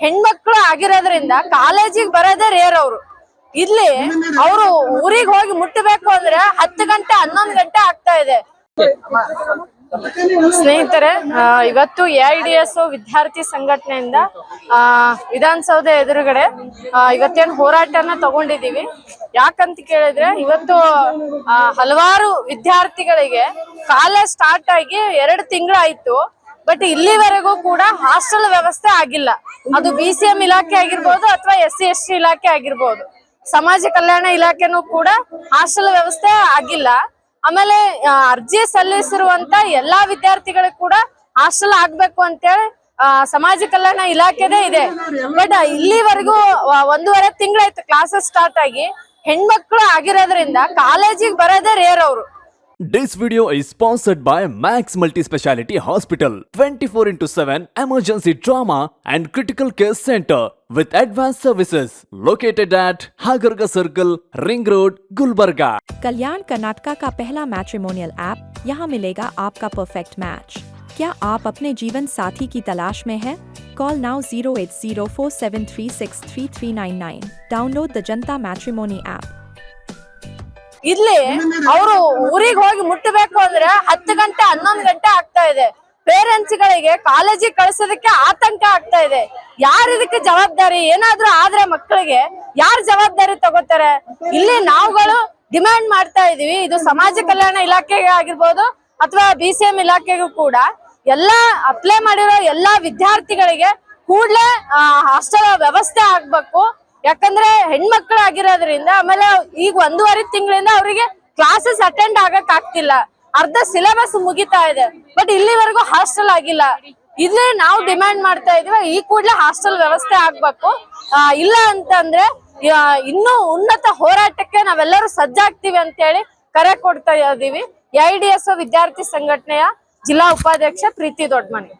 ಹೆಣ್ಮಕ್ಳು ಆಗಿರೋದ್ರಿಂದ ಕಾಲೇಜಿಗೆ ಬರೋದೇ ರೇರ್ ಅವರು. ಇಲ್ಲಿ ಅವರು ಊರಿಗೆ ಹೋಗಿ ಮುಟ್ಟಬೇಕು ಅಂದ್ರೆ ಹತ್ತು ಗಂಟೆ, ಹನ್ನೊಂದು ಗಂಟೆ ಆಗ್ತಾ ಇದೆ. ಸ್ನೇಹಿತರೆ ಇವತ್ತು ಎ ಡಿ ಎಸ್ ವಿದ್ಯಾರ್ಥಿ ಸಂಘಟನೆಯಿಂದ ವಿಧಾನಸೌಧ ಎದುರುಗಡೆ ಇವತ್ತೇನು ಹೋರಾಟನ ತಗೊಂಡಿದೀವಿ ಯಾಕಂತ ಕೇಳಿದ್ರೆ ಇವತ್ತು ಹಲವಾರು ವಿದ್ಯಾರ್ಥಿಗಳಿಗೆ ಕಾಲೇಜ್ ಸ್ಟಾರ್ಟ್ ಆಗಿ ಎರಡು ತಿಂಗಳಾಯ್ತು. ಬಟ್ ಇಲ್ಲಿವರೆಗೂ ಕೂಡ ಹಾಸ್ಟೆಲ್ ವ್ಯವಸ್ಥೆ ಆಗಿಲ್ಲ. ಅದು ಬಿ ಸಿ ಎಂ ಇಲಾಖೆ ಆಗಿರ್ಬೋದು ಅಥವಾ ಎಸ್ ಸಿ ಎಸ್ ಟಿ ಇಲಾಖೆ ಆಗಿರ್ಬೋದು. ಸಮಾಜ ಕಲ್ಯಾಣ ಇಲಾಖೆನೂ ಕೂಡ ಹಾಸ್ಟೆಲ್ ವ್ಯವಸ್ಥೆ ಆಗಿಲ್ಲ. ಆಮೇಲೆ ಅರ್ಜಿ ಸಲ್ಲಿಸಿರುವಂತ ಎಲ್ಲಾ ವಿದ್ಯಾರ್ಥಿಗಳಿಗೆ ಕೂಡ ಹಾಸ್ಟೆಲ್ ಆಗ್ಬೇಕು ಅಂತೇಳಿ ಸಮಾಜ ಕಲ್ಯಾಣ ಇಲಾಖೆದೇ ಇದೆ. ಬಟ್ ಇಲ್ಲಿವರೆಗೂ ಒಂದೂವರೆ ತಿಂಗಳಾಯ್ತು ಕ್ಲಾಸಸ್ ಸ್ಟಾರ್ಟ್ ಆಗಿ ಹೆಣ್ಮಕ್ಳು ಆಗಿರೋದ್ರಿಂದ ಕಾಲೇಜಿಗೆ ಬರೋದೇ ರೇರ್ ಅವರು. This video is sponsored by Max Multi Speciality Hospital 24 into 7 emergency trauma and critical care center with advanced services located at Hagarga Circle, Ring Road, Gulbarga. कल्याण कर्नाटका का पहला मैट्रिमोनियल ऐप यहाँ मिलेगा आपका परफेक्ट मैच क्या आप अपने जीवन साथी की तलाश में हैं? Call now zero eight zero four seven three ಇಲ್ಲಿ ಅವರು ಊರಿಗೆ ಹೋಗಿ ಮುಟ್ಟಬೇಕು ಅಂದ್ರೆ ಹತ್ತು ಗಂಟೆ, ಹನ್ನೊಂದು ಗಂಟೆ ಆಗ್ತಾ ಇದೆ. ಪೇರೆಂಟ್ಸ್ ಗಳಿಗೆ ಕಾಲೇಜಿಗೆ ಕಳ್ಸೋದಕ್ಕೆ ಆತಂಕ ಆಗ್ತಾ ಇದೆ. ಯಾರು ಇದಕ್ಕೆ ಜವಾಬ್ದಾರಿ? ಏನಾದ್ರೂ ಆದ್ರೆ ಮಕ್ಕಳಿಗೆ ಯಾರು ಜವಾಬ್ದಾರಿ ತಗೋತಾರೆ? ಇಲ್ಲಿ ನಾವುಗಳು ಡಿಮ್ಯಾಂಡ್ ಮಾಡ್ತಾ ಇದೀವಿ. ಇದು ಸಮಾಜ ಕಲ್ಯಾಣ ಇಲಾಖೆಗೆ ಆಗಿರ್ಬೋದು ಅಥವಾ ಬಿ ಸಿ ಎಂ ಇಲಾಖೆಗೂ ಕೂಡ. ಎಲ್ಲಾ ಅಪ್ಲೈ ಮಾಡಿರೋ ಎಲ್ಲಾ ವಿದ್ಯಾರ್ಥಿಗಳಿಗೆ ಕೂಡ್ಲೆ ಹಾಸ್ಟೆಲ್ ವ್ಯವಸ್ಥೆ ಆಗ್ಬೇಕು. ಯಾಕಂದ್ರೆ ಹೆಣ್ಮಕ್ಳು ಆಗಿರೋದ್ರಿಂದ ಆಮೇಲೆ ಈಗ ಒಂದೂವರೆ ತಿಂಗಳಿಂದ ಅವರಿಗೆ ಕ್ಲಾಸಸ್ ಅಟೆಂಡ್ ಆಗಕ್ ಆಗ್ತಿಲ್ಲ. ಅರ್ಧ ಸಿಲೆಬಸ್ ಮುಗಿತಾ ಇದೆ. ಬಟ್ ಇಲ್ಲಿವರೆಗೂ ಹಾಸ್ಟೆಲ್ ಆಗಿಲ್ಲ. ಇಲ್ಲಿ ನಾವು ಡಿಮ್ಯಾಂಡ್ ಮಾಡ್ತಾ ಇದೀವಿ ಈ ಕೂಡಲೇ ಹಾಸ್ಟೆಲ್ ವ್ಯವಸ್ಥೆ ಆಗ್ಬೇಕು. ಇಲ್ಲ ಅಂತಂದ್ರೆ ಇನ್ನೂ ಉನ್ನತ ಹೋರಾಟಕ್ಕೆ ನಾವೆಲ್ಲರೂ ಸಜ್ಜಾಗ್ತೀವಿ ಅಂತೇಳಿ ಕರೆ ಕೊಡ್ತಾ ಇದೀವಿ ಎ ವಿದ್ಯಾರ್ಥಿ ಸಂಘಟನೆಯ ಜಿಲ್ಲಾ ಉಪಾಧ್ಯಕ್ಷ ಪ್ರೀತಿ ದೊಡ್ಡಮನಿ